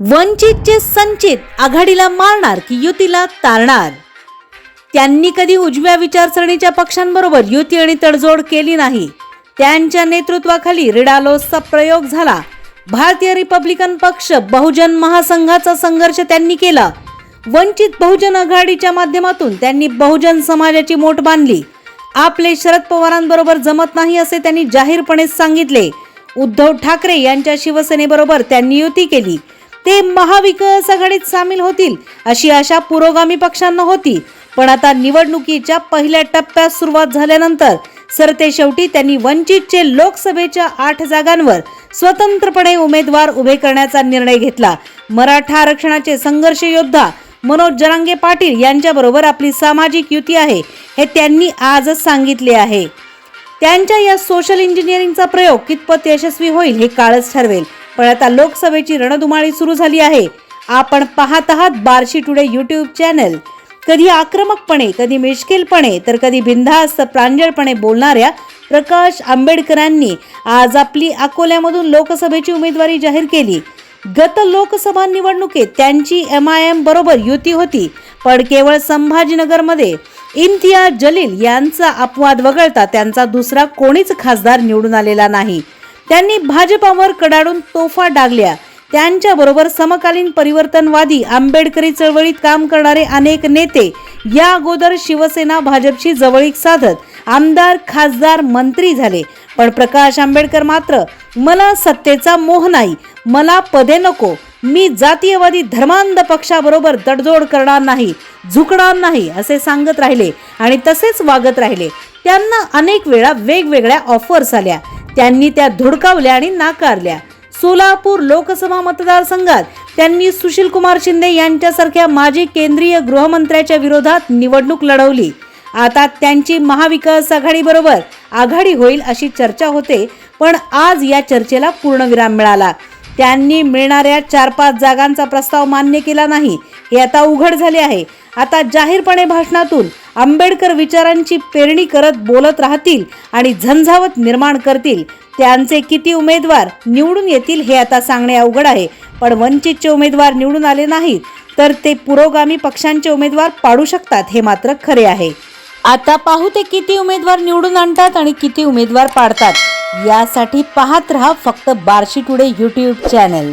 वंचितचे संचित आघाडीला मारणार की युतीला तारणार? त्यांनी कधी उजव्या विचारसरणीच्या पक्षांबरोबर युती आणि तडजोड केली नाही. त्यांच्या नेतृत्वाखाली रिडालोसचा प्रयोग झाला. भारतीय रिपब्लिकन पक्ष बहुजन महासंघाचा संघर्ष त्यांनी केला. वंचित बहुजन आघाडीच्या माध्यमातून त्यांनी बहुजन समाजाची मोठ बांधली. आपले शरद पवारांबरोबर जमत नाही असे त्यांनी जाहीरपणे सांगितले. उद्धव ठाकरे यांच्या शिवसेनेबरोबर त्यांनी युती केली. ते महाविकास आघाडीत सामील होतील अशी आशा पुरोगामी पक्षांना होती. पण आता निवडणुकीच्या पहिल्या टप्प्यात सुरुवात झाल्यानंतर सरते शेवटी त्यांनी वंचितचे लोकसभेच्या आठ जागांवर स्वतंत्रपणे उमेदवार उभे करण्याचा निर्णय घेतला. मराठा आरक्षणाचे संघर्ष योद्धा मनोज जरांगे पाटील यांच्याबरोबर आपली सामाजिक युती आहे हे त्यांनी आजच सांगितले आहे. त्यांच्या या सोशल इंजिनिअरिंगचा प्रयोग कितपत यशस्वी होईल हे काळच ठरवेल. पण आता लोकसभेची रणधुमाळी सुरू झाली आहे. आपण पाहत आहात बार्शी टुडे यूट्यूब चॅनल. कधी आक्रमकपणे कधी मिश्किलपणे तर कधी बिनधास्त प्रांजळपणे बोलणाऱ्या प्रकाश आंबेडकरांनी आज आपली अकोल्यामधून लोकसभेची उमेदवारी जाहीर केली. गत लोकसभा निवडणुकीत त्यांची एम आय एम बरोबर युती होती पण केवळ संभाजीनगरमध्ये. इम्तियाज जलील यांचा अपवाद वगळता त्यांचा दुसरा कोणीच खासदार निवडून आलेला नाही. त्यांनी भाजपावर कडाडून तोफा डागल्या. त्यांच्याबरोबर समकालीन परिवर्तनवादी आंबेडकरी चळवळीत काम करणारे अनेक नेते या अगोदर शिवसेना भाजपशी जवळीक साधत आमदार खासदार मंत्री झाले. पण प्रकाश आंबेडकर मात्र मला सत्तेचा मोह नाही मला पदे नको मी जातीयवादी धर्मांध पक्षाबरोबर तडजोड करणार नाही झुकणार नाही असे सांगत राहिले आणि तसेच वागत राहिले. त्यांना अनेक वेळा वेगवेगळ्या ऑफर्स आल्या. त्यांनी त्या धुडकावल्या आणि नाकारल्या. सोलापूर लोकसभा मतदारसंघात त्यांनी सुशील कुमार शिंदे यांच्यासारख्या माजी केंद्रीय गृहमंत्र्याच्या विरोधात निवडणूक लढवली. आता त्यांची महाविकास आघाडीबरोबर आघाडी होईल अशी चर्चा होते पण आज या चर्चेला पूर्णविराम मिळाला. त्यांनी मिळणाऱ्या चार पाच जागांचा प्रस्ताव मान्य केला नाही. हे आता उघड झाले आहे. आता जाहीरपणे भाषणातून आंबेडकर विचारांची पेरणी करत बोलत राहतील आणि झंझावत निर्माण करतील. त्यांचे किती उमेदवार निवडून येतील हे आता सांगणे अवघड आहे. पण वंचितचे उमेदवार निवडून आले नाहीत तर ते पुरोगामी पक्षांचे उमेदवार पाडू शकतात हे मात्र खरे आहे. आता पाहू ते किती उमेदवार निवडून आणतात आणि किती उमेदवार पाडतात. यासाठी पाहत रहा फक्त बार्शी टुडे यूट्यूब चॅनल.